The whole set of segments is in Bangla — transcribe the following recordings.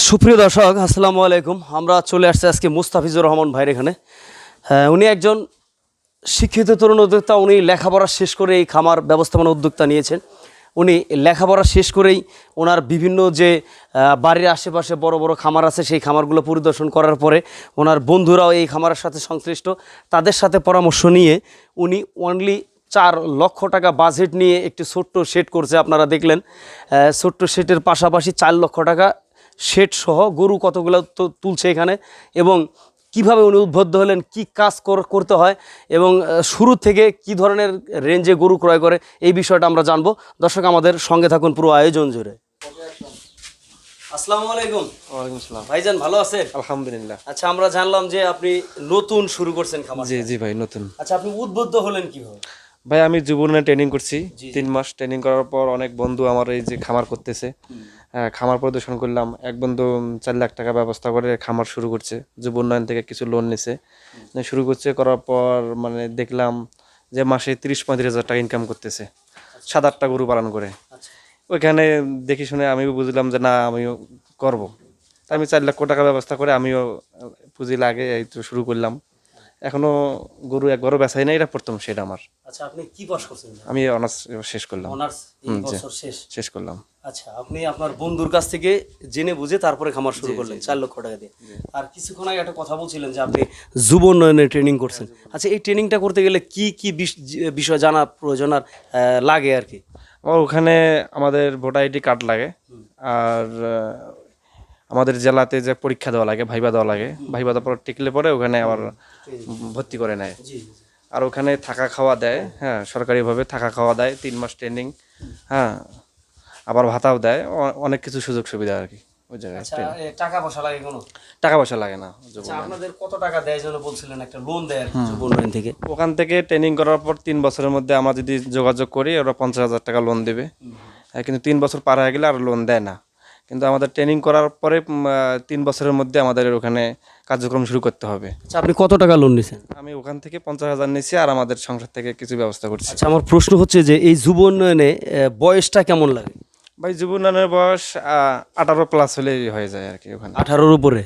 সুপ্রিয় দর্শক, আসসালামু আলাইকুম। আমরা চলে আসছি আজকে মুস্তাফিজুর রহমান ভাইয়ের এখানে। উনি একজন শিক্ষিত তরুণ উদ্যোক্তা, উনি লেখাপড়া শেষ করে এই খামার ব্যবস্থাপনা উদ্যোক্তা নিয়েছেন। উনি লেখাপড়া শেষ করেই ওনার বিভিন্ন যে বাড়ির আশেপাশে বড় বড় খামার আছে, সেই খামারগুলো পরিদর্শন করার পরে ওনার বন্ধুরাও এই খামারের সাথে সংশ্লিষ্ট। তাদের সাথে পরামর্শ নিয়ে উনি অনলি চার লক্ষ টাকা বাজেট নিয়ে একটি ছোট্ট সেট করছে, আপনারা দেখলেন। ছোট্ট সেটের পাশাপাশি চার লক্ষ টাকা শেড সহ গরু কতগুলো তুলছে এখানে এবং কীভাবে উনি উদ্বুদ্ধ হলেন কি কাজ কর- করতে হয় এবং শুরু থেকে কি ধরনের রেঞ্জে গরু ক্রয় করে এই বিষয়টা আমরা জানব। দর্শক আমাদের সঙ্গে থাকুন পুরো আয়োজন জুড়ে। আসসালামু আলাইকুম। ওয়ালাইকুম আসসালাম। ভাইজান ভালো আছেন? আলহামদুলিল্লাহ। আচ্ছা আমরা জানলাম যে আপনি নতুন শুরু করছেন খামার। জি জি ভাই নতুন। আচ্ছা আপনি উদ্বুদ্ধ হলেন কীভাবে? ভাই আমি জীবনে ট্রেনিং করছি। তিন মাস ট্রেনিং করার পর অনেক বন্ধু আমার এই যে খামার করতেছে। খামার পরিদর্শন করলাম। এক বন্ধু চার লাখ টাকা ব্যবস্থা করে খামার শুরু করছে। যুব উন্নয়ন থেকে কিছু লোন নিছে। শুরু করছে করার পর মানে দেখলাম যে মাসে তিরিশ পঁয়ত্রিশ হাজার টাকা ইনকাম করতেছে। সাত আটটা গরু পালন করে। আচ্ছা। ওইখানে দেখে শুনে আমিও বুঝলাম যে না আমিও করব। তাই আমি চার লক্ষ টাকা ব্যবস্থা করে আমিও পুঁজি লাগে এই তো শুরু করলাম। এখনও গরু একবারও বেচাই নাই এটা প্রথম সেটা আমার। আচ্ছা আপনি কি পাস করছেন? আমি অনার্স শেষ করলাম। অনার্স শেষ করলাম। আচ্ছা আপনি আপনার বন্ধুর কাছ থেকে জেনে বুঝে তারপরে খামার শুরু করলেন চার লক্ষ টাকা দিয়ে। আর কিছুক্ষণ আগে একটা কথা বলছিলেন যে আপনি যুব উন্নয়নের ট্রেনিং করছেন। আচ্ছা এই ট্রেনিংটা করতে গেলে কি কি বিষ- বিষয় জানা প্রয়োজন আর লাগে আর কি? আমার ওখানে আমাদের ভোটার আইডি কার্ড লাগে আর আমাদের জেলাতে যে পরীক্ষা দেওয়া লাগে ভাইবা দেওয়া লাগে ভাইবা দেওয়ার পর টিকলে পরে ওখানে আবার ভর্তি করে নেয়। আর ওখানে থাকা খাওয়া দেয় হ্যাঁ সরকারিভাবে থাকা খাওয়া দেয় তিন মাস ট্রেনিং হ্যাঁ আবার ভাতাও দেয়। অনেক কিছু সুযোগ সুবিধা আর কি। ওই জায়গায় আচ্ছা টাকা পয়সা লাগে কোনো? টাকা পয়সা লাগে না আচ্ছা আপনাদের কত টাকা দেয় যেন বলছিলেন একটা লোন দেয় যুব উন্নয়ন থেকে? ওখান থেকে ট্রেনিং করার পর তিন বছরের মধ্যে আমরা যদি যোগাযোগ করি ওরা পঞ্চাশ হাজার টাকা লোন দেবে। কিন্তু তিন বছর পার হয়ে গেলে আর লোন দেয় না। কিন্তু আমাদের ট্রেনিং করার পরে তিন বছরের মধ্যে আমাদের ওখানে কার্যক্রম শুরু করতে হবে। আচ্ছা আপনি কত টাকা লোন নিছেন? আমি ওখান থেকে পঞ্চাশ হাজার নিয়েছি আর আমাদের সংসার থেকে কিছু ব্যবস্থা করছি। আচ্ছা আমার প্রশ্ন হচ্ছে যে এই যুব উন্নয়নে বয়সটা কেমন লাগে? ভাই জীবনের বয়স আঠারো প্লাস হলে হয়ে যায় আর কি ওখানে। আঠারোর উপরে?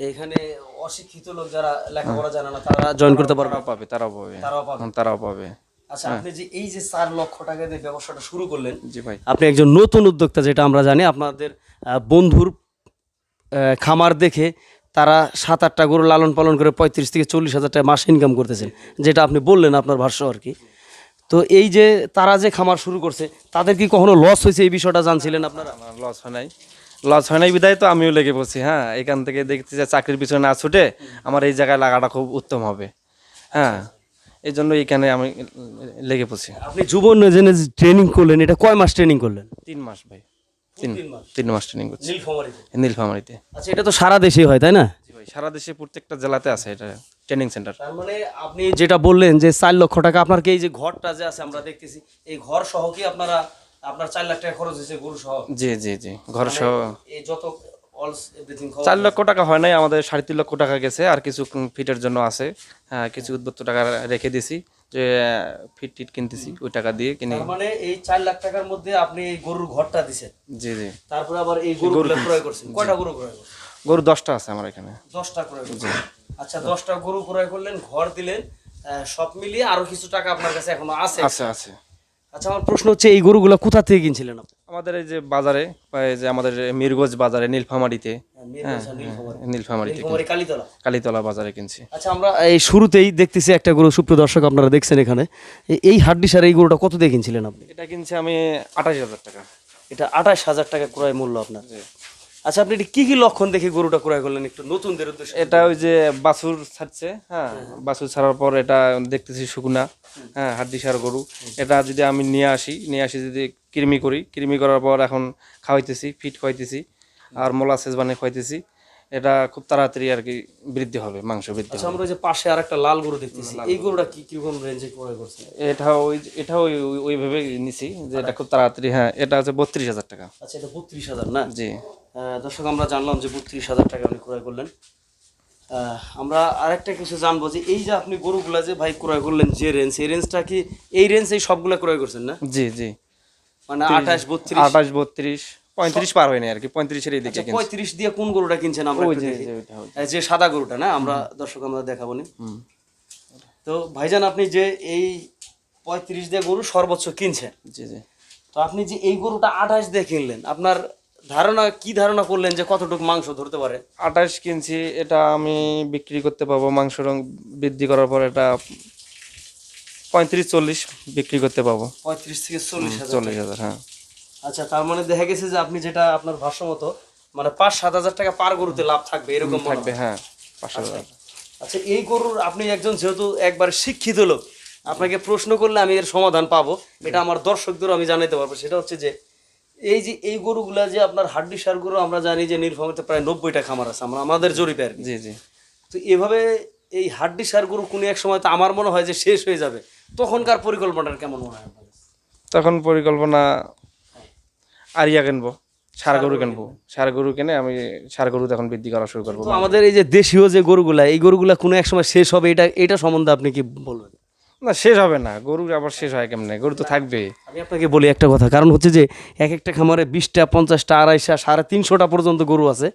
এখানে অশিক্ষিত লোক যারা লেখাপড়া জানে না তারা জয়েন করতে পারবে? তারাও পাবে তারাও পাবে। তারাও পাবে? তারাও পাবে। আচ্ছা আপনি যে এই যে চার লক্ষ টাকা দিয়ে ব্যবসাটা শুরু করলেন জি ভাই। আপনি একজন নতুন উদ্যোক্তা যেটা আমরা জানি আপনাদের বন্ধুর খামার দেখে তারা সাত আটটা গরু লালন পালন করে পঁয়ত্রিশ থেকে চল্লিশ হাজার টাকা মাসে ইনকাম করতেছেন। যেটা আপনি বললেন আপনার ভাষ্য আর কি। তো এই যে তারা যে খামার শুরু করছে তাদের কি কখনো লস হয়েছে? এই বিষয়টা জানছিলেন আপনারা? আমার লস হয় নাই। লস হয় নাই বিদায় তো আমিও লেগে পড়ছি হ্যাঁ। এখান থেকে দেখছি যে চাকরির পিছনে না ছুটে আমার এই জায়গায় লাগাটা খুব উত্তম হবে হ্যাঁ। এই জন্য এইখানে আমি লেগে পড়ছি। আপনি যুব উন্নয়নে যে ট্রেনিং করলেন এটা কয় মাস ট্রেনিং করলেন? তিন মাস ভাই। তিন তিন মাস। ট্রেনিং করছি। নীলফামারিতে। আচ্ছা এটা তো সারা দেশেই হয় তাই না? জি ভাই সারা দেশে প্রত্যেকটা জেলাতে আছে এটা। Training centre. তার মানে আপনি যেটা বললেন যে চার লক্ষ টাকা আপনার কি এই যে ঘরটা যে আছে আমরা দেখতেছি এই ঘর সহ কি আপনারা আপনার চার লাখ টাকা খরচ হয়েছে গরু সহ? জি জি জি ঘর সহ। এই যত চার লক্ষ টাকা হয় নাই আমাদের সাড়ে তিন লক্ষ টাকা গেছে আর কিছু ফিটের জন্য আছে। কিছু উদ্বত্ত টাকা রেখে দিছি যে ফিট টিট কিনতেছি ওই টাকা দিয়ে কিনে মানে এই চার লাখ টাকার মধ্যে আপনি এই গরুর ঘরটা দিছেন। জি জি। তারপরে আবার এই গরুগুলো ক্রয় করছেন। কয়টা গরু ক্রয় করছেন? গরু দশটা আছে আমার এখানে। দশটা ক্রয় আচ্ছা দশটা গরু ক্রয় করলেন ঘর দিলেন সব মিলিয়ে আরও কিছু টাকা আপনার কাছে এখনও আছে। আছে আছে। আচ্ছা আমার প্রশ্ন হচ্ছে এই গরুগুলো কোথা থেকে কিনছিলেন আপনি? আমাদের এই যে বাজারে যে আমাদের মিরগঞ্জ বাজারে নীলফামারিতে। আর নীলফামারী। নীলফামারিতে কালীতলা। কালীতলা বাজারে কিনছি। আচ্ছা আমরা এই শুরুতেই দেখতেছি একটা গরু সুপ্রিয় দর্শক আপনারা দেখছেন এখানে। এই হাড্ডি সার এই গরুটা কত দিয়ে কিনছিলেন আপনি? এটা কিনছি আমি আঠাশ হাজার টাকা। এটা আঠাশ হাজার টাকা ক্রয় মূল্য আপনার। আচ্ছা আপনি এটা কি কি লক্ষণ দেখে গরুটা ক্রয় করলেন একটু নতুনদের উদ্দেশ্যে? এটা ওই যে বাছুর ছাড়ছে হ্যাঁ বাছুর ছাড়ার পর এটা দেখতেছি শুকনা হ্যাঁ হাড্ডি সার গরু। এটা যদি আমি নিয়ে আসি নিয়ে আসি যদি কৃমি করি কৃমি করার পর এখন খাওয়াইতেছি ফিট খাওয়াইতেছি আর মোলাসেস বানিয়ে খাওয়াইতেছি এটা খুব তাড়াতাড়ি আর কি বৃদ্ধি হবে মাংস বৃদ্ধি আচ্ছা আমরা ওই যে পাশে আর একটা লাল গরু দেখতেছি এই গরুটা কি কীরকম রেঞ্জে ক্রয় করছে? এটা ওই এটা ওই ওই- ওইভাবে নিছি যে এটা খুব তাড়াতাড়ি হ্যাঁ এটা হচ্ছে বত্রিশ হাজার টাকা। আচ্ছা এটা বত্রিশ হাজার না? জি। দর্শক আমরা জানলাম যে বত্রিশ হাজার টাকা আপনি ক্রয় করলেন। আমরা আরেকটা কিছু জানব যে এই যে আপনি গরুগুলা যে ভাই ক্রয় করলেন যে রেঞ্জ এই রেঞ্জটা কি এই রেঞ্জ এই সবগুলা ক্রয় করছেন না? জি জি। মানে আঠাশ বত্রিশ? আঠাশ বত্রিশ পঁয়ত্রিশ পার হয়নি আর কি পঁয়ত্রিশের দিকে আচ্ছা পঁয়ত্রিশ দিয়ে কোন গরুটা কিনছেন আমরা যে সাদা গরুটা না আমরা দর্শক আমরা দেখাবো নি। তো ভাইজান আপনি যে এই পঁয়ত্রিশ দিয়ে গরু সর্বোচ্চ কিনছেন জি জি। তো আপনি যে এই গরুটা আঠাশ দিয়ে কিনলেন আপনার ধারণা কি ধারণা করলেন যে কতটুকু মাংস ধরতে পারে? আঠাশ কিনছি এটা আমি বিক্রি করতে পারব মাংস রং বৃদ্ধি করার পর এটা পঁয়ত্রিশ চল্লিশ বিক্রি করতে পাবো। পঁয়ত্রিশ থেকে চল্লিশ হাজার চল্লিশ হাজার হ্যাঁ। আচ্ছা তার মানে দেখা গেছে যে আপনি যেটা আপনার ভাষ্য মতো মানে পাঁচ সাত হাজার টাকা পার গরুতে লাভ থাকবে এরকম থাকবে হয়। পাঁচশো হাজার। আচ্ছা এই গরুর আপনি একজন যেহেতু একবার শিক্ষিত লোক আপনাকে প্রশ্ন করলে আমি এর সমাধান পাবো। এটা আমার দর্শকদের আমি জানাতে পারব। সেটা হচ্ছে যে এই যে এই গরুগুলা যে আপনার হাড্ডি সার গরু আমরা জানি যে নির্ভমিত প্রায় নব্বইটা খামার আছে আমরা আমাদের জরিপে আর। জি জি। তো এভাবে এই হাড্ডি সার গরু কোনো এক সময় তো আমার মনে হয় যে শেষ হয়ে যাবে। তখনকার পরিকল্পনাটা কেমন মনে হয় তখন পরিকল্পনা আরিয়া কিনবো সার গরু কিনবো। সার গরু কিনে আমি সার গরু তখন বৃদ্ধি করা শুরু করব। আমাদের এই যে দেশীয় যে গরুগুলা এই গরুগুলা কোনো এক সময় শেষ হবে এটা এটা সম্বন্ধে আপনি কি বলবেন? না শেষ হবে না। গরু আবার শেষ হয় কেমনে? গরু তো থাকবে আমি আপনাকে বলি একটা কথা কারণ হচ্ছে যে এক একটা খামারে বিশটা পঞ্চাশটা আড়াইশা সাড়ে তিনশোটা পর্যন্ত গরু আছে।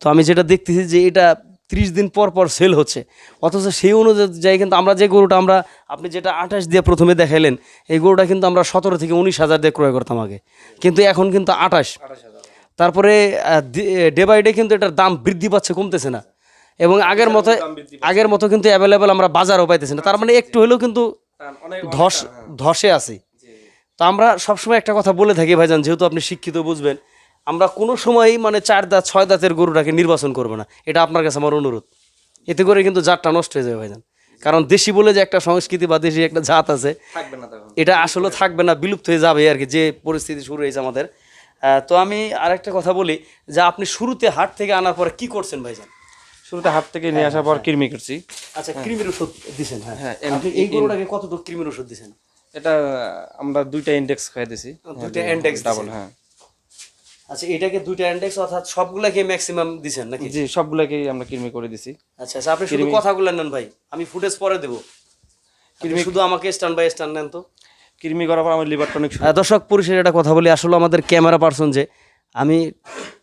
তো আমি যেটা দেখতেছি যে এটা ত্রিশ দিন পর পর সেল হচ্ছে। অথচ সেই অনুযায়ী কিন্তু আমরা যে গরুটা আমরা আপনি যেটা আঠাশ দিয়ে প্রথমে দেখাইলেন এই গরুটা কিন্তু আমরা সতেরো থেকে উনিশ হাজার দিয়ে ক্রয় করতাম আগে। কিন্তু এখন কিন্তু আঠাশ। তারপরে ডে বাই ডে কিন্তু এটার দাম বৃদ্ধি পাচ্ছে কমতেছে না। এবং আগের মতো আগের মতো কিন্তু অ্যাভেলেবেল আমরা বাজারও পাইতেছি না। তার মানে একটু হলেও কিন্তু ধস ধসে আছি। তো আমরা সবসময় একটা কথা বলে থাকি ভাইজান যেহেতু আপনি শিক্ষিত বুঝবেন আমরা কোনো সময়ই মানে চার দাঁত ছয় দাঁতের গরুটাকে নির্বাচন করব না। এটা আপনার কাছে আমার অনুরোধ। এতে করে কিন্তু জাতটা নষ্ট হয়ে যাবে ভাইজান। কারণ দেশি বলে যে একটা সংস্কৃতি বা দেশি একটা জাত আছে এটা আসলে থাকবে না বিলুপ্ত হয়ে যাবে আর কি যে পরিস্থিতি শুরু হয়েছে আমাদের। তো আমি আরেকটা কথা বলি যে আপনি শুরুতে হাট থেকে আনার পরে কি করছেন ভাইজান? শুরুতে হাট থেকে নিয়ে আসার পর কৃমি করছি। আচ্ছা কৃমির ওষুধ দিছেন হ্যাঁ। হ্যাঁ, আপনি এই গরুটাকে কতটুকু ক্রিমির ওষুধ দিছেন? এটা আমরা দুইটা ইন্ডেক্স খাই দিছি। দুইটা index ডাবল হ্যাঁ। আচ্ছা এটাকে দুইটা ইন্ডেক্স অর্থাৎ সবগুলাকে ম্যাক্সিমাম দিছেন নাকি? জি সবগুলাকেই আমরা কৃমি করে দিছি। আচ্ছা আচ্ছা আপনি শুধু কথাগুলো নেন ভাই। আমি ফুটেজ পরে দেবো। কৃমি শুধু আমাকে স্ট্যান্ড বাই স্ট্যান্ড নেন তো। কৃমি করার পর আমার লিভার টনিক দর্শক পুরুষের একটা কথা বলি। আসলে আমাদের ক্যামেরা পার্সন যে আমি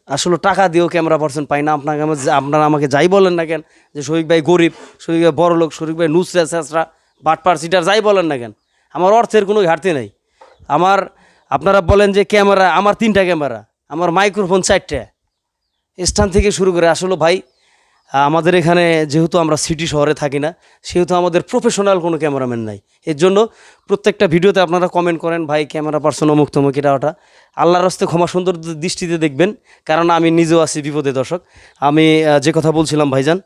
আসলে টাকা দিয়েও ক্যামেরা পার্সন পাই না। আপনাকে আপনারা আমাকে যাই বলেন না কেন, যে শরিক ভাই গরিব শরিক ভাই বড় লোক শরিক ভাই নুসরা চেঁচড়া বাটপার সিটার যাই বলেন না কেন, আমার অর্থের কোনো ঘাটতি নাই। আমার আপনারা বলেন যে ক্যামেরা আমার তিনটা ক্যামেরা আমার মাইক্রোফোন চারটে। স্থান থেকে শুরু করে আসলে ভাই আমাদের এখানে যেহেতু আমরা সিটি শহরে থাকি না সেহেতু আমাদের প্রফেশনাল কোনো ক্যামেরাম্যান নাই। এর জন্য প্রত্যেকটা ভিডিওতে আপনারা কমেন্ট করেন ভাই ক্যামেরা পার্সন অমুক তমুক এটা ওটা। আল্লাহর রাস্তে ক্ষমা সুন্দর দৃষ্টিতে দেখবেন কারণ আমি নিজেও আছি বিপদে দর্শক। আমি যে কথা বলছিলাম ভাইজান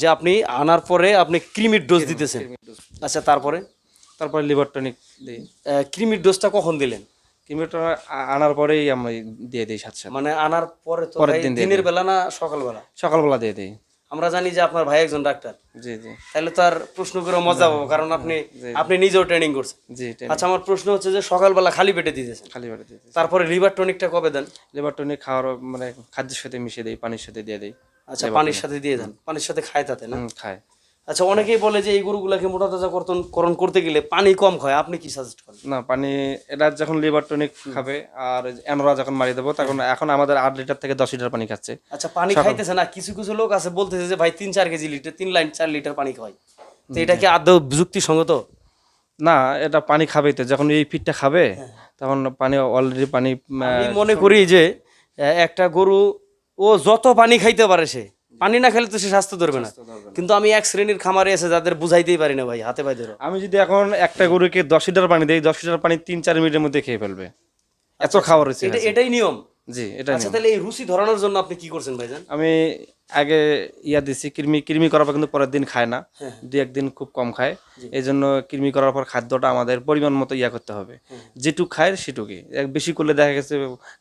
যে আপনি আনার পরে আপনি ক্রিমির ডোজ দিতেছেন। আচ্ছা তারপরে? তারপরে লিভার টনিক দিই। ক্রিমির ডোজটা কখন দিলেন? কৃমিটা আনার পরেই আমরা দিয়ে দিই সাথে সাথে। মানে আনার পরে তো পরের দিন দিয়ে দিনের বেলা না সকালবেলা? সকালবেলা দিয়ে দিই। আমরা জানি যে আপনার ভাই একজন ডাক্তার। জি জি। তাহলে তার প্রশ্ন করে মজা পাবো কারণ আপনি আপনি নিজেও ট্রেনিং করছেন। জি এটা আচ্ছা আমার প্রশ্ন হচ্ছে যে সকালবেলা খালি পেটে দিতেছেন খালি পেটে দিয়ে দিই তারপরে লিভার টনিকটা কবে দেন? লিভার টনিক খাওয়ার মানে খাদ্যের সাথে মিশিয়ে দিই পানির সাথে দিয়ে দিই। আচ্ছা পানির সাথে দিয়ে দেন। পানির সাথে খায় তাতে না? হুম, খায়। আচ্ছা অনেকেই বলে যে এই গরুগুলাকে মোটা তাজা করতন করণ করতে গেলে পানি কম খায়। আপনি কি সাজেস্ট না পানি এটা যখন লিভার টনিক খাবে আর অ্যানোরা যখন মারি দেবো তখন এখন আমাদের আট লিটার থেকে দশ লিটার পানি খাচ্ছে। আচ্ছা পানি খাইতেছে না কিছু কিছু লোক আছে বলতেছে যে ভাই তিন চার কেজি লিটার তিন লাইন চার লিটার পানি খাওয়াই। তো এটা কি আদৌ যুক্তিসঙ্গত? না এটা পানি খাবেই তো যখন এই ফিটটা খাবে তখন পানি অলরেডি পানি মনে করি যে একটা গরু ও যত পানি খাইতে পারে সে পানি না খেলে তো সে স্বাস্থ্য ধরবে না। কিন্তু আমি এক শ্রেণির খামারে এসে যাদের বুঝাইতেই পারি না ভাই হাতে পাই ধরো। আমি যদি এখন একটা গরুকে দশ লিটার পানি দিই দশ লিটার পানি তিন চার মিনিটের মধ্যে খেয়ে ফেলবে। এত খাওয়ার হয়েছে এটাই নিয়ম। জি এটা আচ্ছা তাহলে এই রুচি ধরানোর জন্য আপনি কি করছেন ভাইজান? আমি আগে ইয়া দিছি কৃমি কৃমি করার পর কিন্তু পরের দিন খায় না। দু একদিন খুব কম খায়। এই জন্য কৃমি করার পর খাদ্যটা আমাদের পরিমাণ মতো ইয়া করতে হবে। যেটুক খায় সেটুকুই। বেশি করলে দেখা গেছে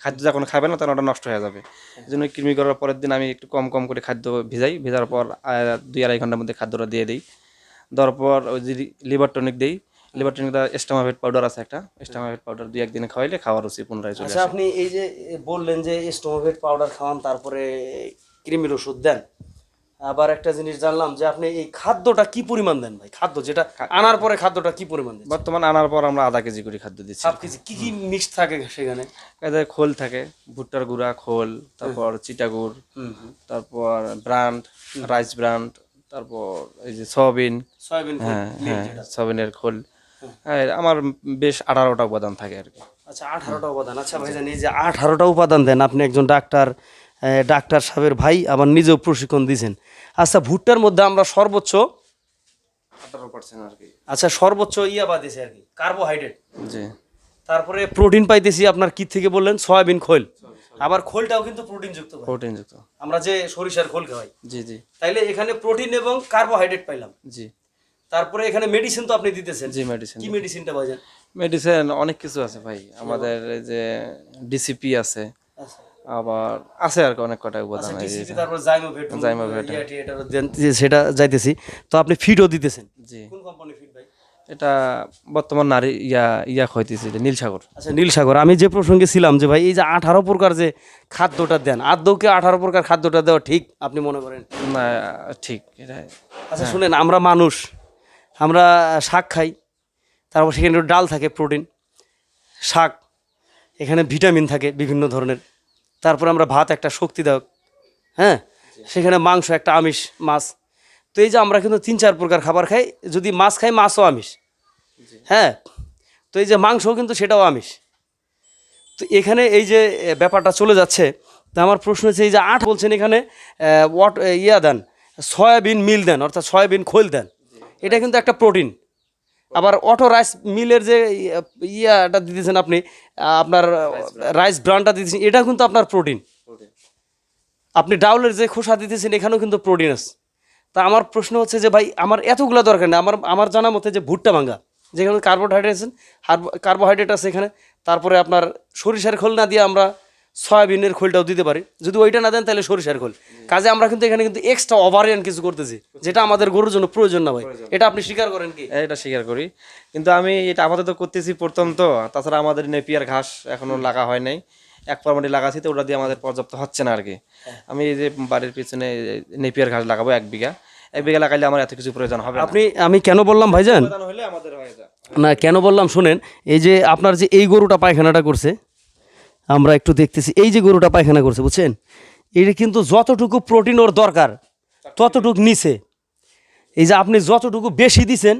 খাদ্য যখন খাবে না তখন ওটা নষ্ট হয়ে যাবে। এই জন্য কৃমি করার পরের দিন আমি একটু কম কম করে খাদ্য ভিজাই। ভেজার পর দুই আড়াই ঘণ্টার মধ্যে খাদ্যটা দিয়ে দিই। দেওয়ার পর ওই লিভার টনিক দিই। লিভার টনিকটা স্টামাভেট পাউডার আছে একটা। স্টামাভেট পাউডার দুই একদিনে খাওয়াইলে খাওয়ার রুচি পুনরায় চলে আচ্ছা আপনি এই যে বললেন যে স্টোমোভেট পাউডার খাওয়ান তারপরে কৃমির ওষুধ দেন। আবার একটা জিনিস জানলাম যে আপনি এই খাদ্যটা কি পরিমাণ দেন ভাই? খাদ্য যেটা আনার পরে খাদ্যটা কি পরিমাণ দেন বর্তমান আনার পর আমরা আধা কেজি করে খাদ্য দিচ্ছি। সব কিছু কি কি মিক্স থাকে সেখানে? খোল থাকে ভুট্টার গুঁড়া খোল তারপর চিটাগুড় তারপর ব্রান্ড রাইস ব্রান্ড তারপর এই যে সয়াবিন। সয়াবিন হ্যাঁ হ্যাঁ সয়াবিনের খোল। আমার বেশ আঠারোটা উপাদান থাকে আর কি। আচ্ছা আঠারোটা উপাদান। আচ্ছা ভাইজান এই যে আঠারোটা উপাদান দেন আপনি একজন ডাক্তার ডাক্তার সাহেবের ভাই আবার নিজেও প্রশিক্ষণ দিয়েছেন। আচ্ছা ভুট্টার মধ্যে আমরা সর্বোচ্চ আঠারো পার্সেন্ট আর কি। আচ্ছা সর্বোচ্চ ইয়া পাইতেছি আর কি কার্বোহাইড্রেট জি। তারপরে প্রোটিন পাইতেছি আপনার কি থেকে বললেন? সয়াবিন খোল। আবার খোলটাও কিন্তু প্রোটিন যুক্ত প্রোটিন যুক্ত আমরা যে সরিষার খোল খাওয়াই। জি জি। তাইলে এখানে প্রোটিন এবং কার্বোহাইড্রেট পাইলাম। জি। তারপরে এখানে মেডিসিন তো আপনি দিতেছেন। জি মেডিসিন কি মেডিসিনটা ভাইজান মেডিসিন অনেক কিছু আছে ভাই। আমাদের এই যে ডিসিপি আছে আচ্ছা। আবার আছে আর কি অনেক কটা উপাদান দেন, যে সেটা যাইতেছি। তো আপনি ফিডও দিতেছেন? জি। কোন কোম্পানি ভাই? এটা বর্তমান নারী ইয়া ইয়া হইতেছে যে নীলসাগর। আচ্ছা নীলসাগর। আমি যে প্রসঙ্গে ছিলাম যে ভাই এই যে আঠারো প্রকার যে খাদ্যটা দেন আদৌকে আঠারো প্রকার খাদ্যটা দেওয়া ঠিক আপনি মনে করেন? না ঠিক এটা আচ্ছা শুনেন আমরা মানুষ আমরা শাক খাই, তারপর সেখানে একটু ডাল থাকে প্রোটিন শাক, এখানে ভিটামিন থাকে বিভিন্ন ধরনের। তারপর আমরা ভাত একটা শক্তিদায়ক হ্যাঁ? সেখানে মাংস একটা আমিষ, মাছ। তো এই যে আমরা কিন্তু তিন চার প্রকার খাবার খাই, যদি মাছ খাই, মাছও আমিষ। হ্যাঁ? তো এই যে মাংসও কিন্তু সেটাও আমিষ। তো এখানে এই যে ব্যাপারটা চলে যাচ্ছে, তা আমার প্রশ্ন হচ্ছে এই যে আট বলছেন এখানে ওয়াট ইয়া দেন, সয়াবিন মিল দেন, অর্থাৎ সয়াবিন খোল দেন। এটা কিন্তু একটা প্রোটিন। আবার অটো রাইস মিলের যে ইয়া- ইয়াটা দিতেছেন আপনি আপনার রাইস ব্রান্ডটা দিতেছেন এটা কিন্তু আপনার প্রোটিন। আপনি ডাউলের যে খোসা দিতেছেন এখানেও কিন্তু প্রোটিন আছে। তা আমার প্রশ্ন হচ্ছে যে ভাই আমার এতগুলো দরকার নেই। আমার আমার জানা মতে যে ভুট্টা ভাঙ্গা যেখানে কার্বোহাইড্রেট আছে কার্বোহাইড্রেট আছে এখানে তারপরে আপনার সরিষার খোল না দিয়ে আমরা সয়াবিনের খোলটাও দিতে পারি। যদি ওইটা না দেন তাহলে সরিষার খোল। কাজে আমরা কিন্তু এখানে কিন্তু এক্সট্রা ওভারিয়ান কিছু করতেছি যেটা আমাদের গরুর জন্য প্রয়োজন না ভাই। এটা আপনি স্বীকার করেন কি? এটা স্বীকার করি। কিন্তু আমি এটা আপাতত করতেছি প্রথম তো। তাছাড়া আমাদের নেপিয়ার ঘাস এখনও লাগা হয় নাই। এক পারমাটি লাগাচ্ছি তো ওটা দিয়ে আমাদের পর্যাপ্ত হচ্ছে না আর কি আমি এই যে বাড়ির পিছনে নেপিয়ার ঘাস লাগাবো এক বিঘা। এক বিঘা লাগাইলে আমার এত কিছু প্রয়োজন হবে আপনি আমি কেন বললাম ভাইজান? না কেন বললাম শুনেন এই যে আপনার যে এই গরুটা পায়খানাটা করছে আমরা একটু দেখতেছি। এই যে গরুটা পায়খানা করছে, বুঝছেন? এটা কিন্তু যতটুকু প্রোটিন ওর দরকার, ততটুকু নিছে। এই যে আপনি যতটুকু বেশি দিছেন,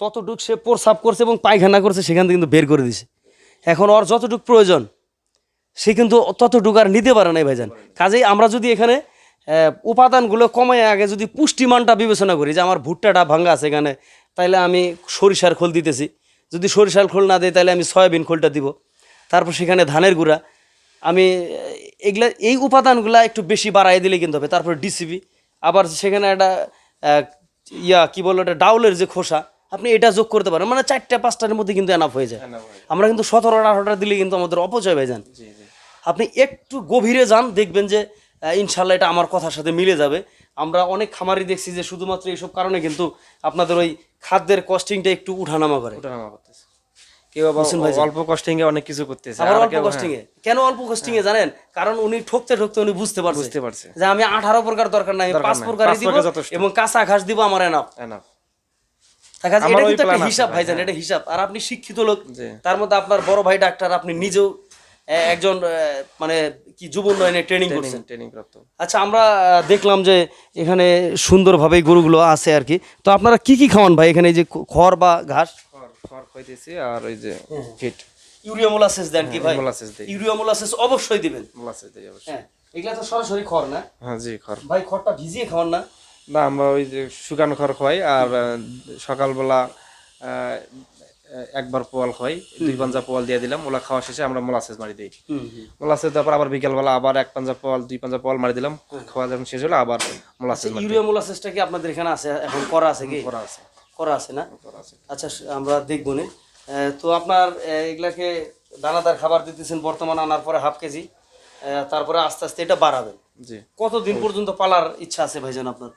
ততটুকু সে প্রসাব করছে এবং পায়খানা করছে, সেখান থেকে কিন্তু বের করে দিছে। এখন ওর যতটুকু প্রয়োজন, সে কিন্তু ততটুকু আর নিতে পারে না ভাইজান। কাজেই আমরা যদি এখানে উপাদানগুলো কমায় আগে যদি পুষ্টিমানটা বিবেচনা করি, যে আমার ভুট্টাটা ভাঙ্গা আছে এখানে, তাইলে আমি সরিষার খোল দিতেছি। যদি সরিষার খোল না দিই তাহলে আমি সয়াবিন খোলটা দিব। তারপর সেখানে ধানের গুঁড়া আমি এগুলা এই উপাদানগুলা একটু বেশি বাড়াই দিলে কিন্তু হবে। তারপর ডিসিবি আবার সেখানে একটা ইয়া কি বলল এটা ডাউলের যে খোসা আপনি এটা যোগ করতে পারেন। মানে চারটা পাঁচটার মধ্যে কিন্তু এনাফ হয়ে যায়। আমরা কিন্তু সতেরো আঠারোটা দিলে কিন্তু আমাদের অপচয় হয়ে যান আপনি একটু গভীরে যান দেখবেন যে ইনশাল্লাহ এটা আমার কথার সাথে মিলে যাবে। আমরা অনেক খামারি দেখছি যে শুধুমাত্র এইসব কারণে কিন্তু আপনাদের ওই খাদ্যের কস্টিংটা একটু উঠানামা করে। ওঠানামা করতেছে। কেউ আবার অল্প কস্টিং এ অনেক কিছু করতেছে। আবার অল্প কস্টিং এ? কেন অল্প কস্টিং এ জানেন? কারণ উনি ঠকতে ঠকতে উনি বুঝতে পারছে। বুঝতে পারছে। যে আমি আঠারো প্রকার দরকার নাই পাঁচ নাই, দিব এবং কাঁচা ঘাস দিব আমার এনাফ Enough. দেখা যাচ্ছে আমার এটা কিন্তু একটা হিসাব ভাইজান এটা হিসাব। আর আপনি শিক্ষিত লোক তার মধ্যে আপনার বড় ভাই ডাক্তার আপনি নিজেও একজন মানে কি যুব উন্নয়নে ট্রেনিং করছেন। ট্রেনিং প্রাপ্ত। আচ্ছা আমরা দেখলাম যে এখানে সুন্দরভাবে গরুগুলো আছে আর কি। তো আপনারা কি কি খাওয়ান ভাই? এখানে যে খড় বা ঘাস? খড় খড় খাইতেছি আর ওই যে ফিট ইউরিয়া মোলাসেস দেন কি ভাই? মোলাসেস দেই। ইউরিয়া মোলাসেস অবশ্যই দিবেন। মোলাসেস দেই অবশ্যই। হ্যাঁ এগুলা তো সরাসরি খড় না? হ্যাঁ জি খড়। ভাই খড়টা ভিজিয়ে খাওয়ান না? না আমরা ওই যে শুকানো খড় খাই আর সকালবেলা একবার পোয়াল দুই পাঞ্জা পোয়াল দিয়ে দিলাম ওলা খাওয়া শেষে আমরা মোলাসেস মারি দিই। মোলাসেস তারপর আবার বিকেলবেলা আবার এক পাঞ্জা পোয়াল দুই পাঞ্জা পোয়াল মারি দিলাম খাওয়া যখন শেষ হলো আবার মোলাসেস মারি ইউরিয়া মোলাসেসটা কি আপনাদের এখানে আছে? এখন করা আছে কি? করা আছে। করা আছে না? আচ্ছা আমরা দেখব নে। তো আপনার এগুলাকে দানাদার খাবার দিতেছেন বর্তমান আনার পরে হাফ কেজি। তারপরে আস্তে আস্তে এটা বাড়াবেন। জি। কতদিন পর্যন্ত পালার ইচ্ছা আছে ভাইজান আপনার?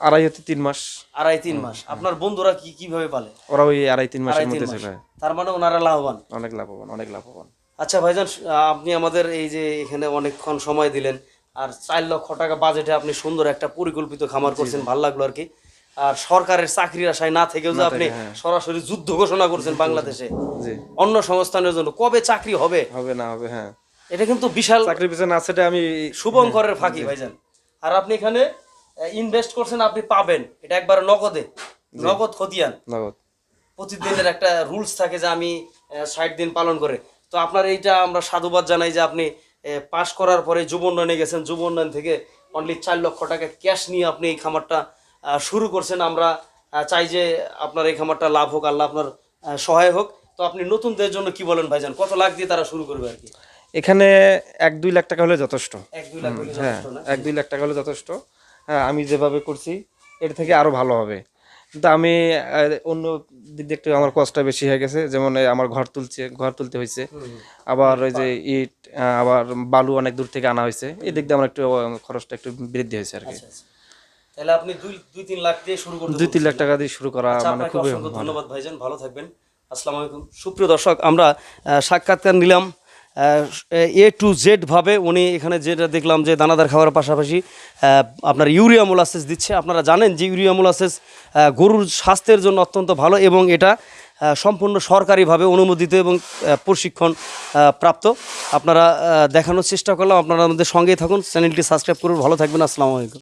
আড়াই হতে তিন মাস। আড়াই তিন মাস। আপনার বন্ধুরা কি কীভাবে পালে? ওরা ওই আড়াই তিন মাসের মধ্যে চলে। তার মানে ওনারা লাভবান? অনেক লাভবান অনেক লাভবান। আচ্ছা ভাইজান আপনি আমাদের এই যে এখানে অনেকক্ষণ সময় দিলেন আর চার লক্ষ টাকা বাজেটে আপনি সুন্দর একটা পরিকল্পিত খামার করছেন ভালো লাগল আর কি। আর সরকারের চাকরির আশায় না থেকেও যে আপনি সরাসরি যুদ্ধ ঘোষণা করছেন বাংলাদেশে। অন্য সংস্থানের জন্য। কবে চাকরি হবে? হবে না হবে হ্যাঁ। এটা কিন্তু বিশাল চাকরির পিছনে না সেটা আমি শুভঙ্করের ফাঁকি ভাইজান। আর আপনি এখানে ইনভেস্ট করছেন আপনি পাবেন। এটা একবার নগদে। নগদ খতিয়ান। নগদ। প্রতিদিনের একটা রুলস থাকে যে আমি ষাট দিন পালন করে। তো আপনার এইটা আমরা সাধুবাদ জানাই যে আপনি পাশ করার পরে যুব উন্নয়নে গেছেন। যুব উন্নয়ন থেকে অনলি চার লক্ষ টাকা ক্যাশ নিয়ে আপনি এই খামারটা শুরু করছেন। আমরা চাই যে আপনার এই খামারটা লাভ হোক আল্লাহ আপনার সহায় হোক। তো আপনি নতুনদের জন্য কি বলেন ভাইজান? কত লাখ দিয়ে তারা শুরু করবে আর কি? এখানে এক দুই লাখ টাকা হলে যথেষ্ট। এক দুই লাখ হ্যাঁ এক দুই লাখ টাকা হলে যথেষ্ট। হ্যাঁ আমি যেভাবে করছি এর থেকে আরও ভালো হবে। কিন্তু আমি অন্য দিক দিয়ে একটু আমার কষ্টটা বেশি হয়ে গেছে। যেমন আমার ঘর তুলছে ঘর তুলতে হয়েছে আবার ওই যে ইট আবার বালু অনেক দূর থেকে আনা হয়েছে এই দিক দিয়ে আমার একটু খরচটা একটু বৃদ্ধি হয়েছে আর কি। আচ্ছা, আচ্ছা। তাহলে আপনি দুই দুই তিন লাখ দিয়ে শুরু করতে দুই তিন লাখ টাকা দিয়ে শুরু করা আচ্ছা, মানে খুবই ধন্যবাদ ভাইজান ভালো থাকবেন। আসসালামু আলাইকুম। সুপ্রিয় দর্শক আমরা সাক্ষাৎকার নিলাম। এ টু জেড ভাবে উনি এখানে যেটা দেখলাম যে দানাদার খাওয়ার পাশাপাশি আপনার ইউরিয়া মোলাসেস দিচ্ছে। আপনারা জানেন যে ইউরিয়া মোলাসেস গরুর স্বাস্থ্যের জন্য অত্যন্ত ভালো এবং এটা সম্পূর্ণ সরকারিভাবে অনুমোদিত এবং প্রশিক্ষণ প্রাপ্ত। আপনারা দেখানোর চেষ্টা করলাম। আপনারা আমাদের সঙ্গেই থাকুন। চ্যানেলটি সাবস্ক্রাইব করুন। ভালো থাকবেন। আসসালামু আলাইকুম।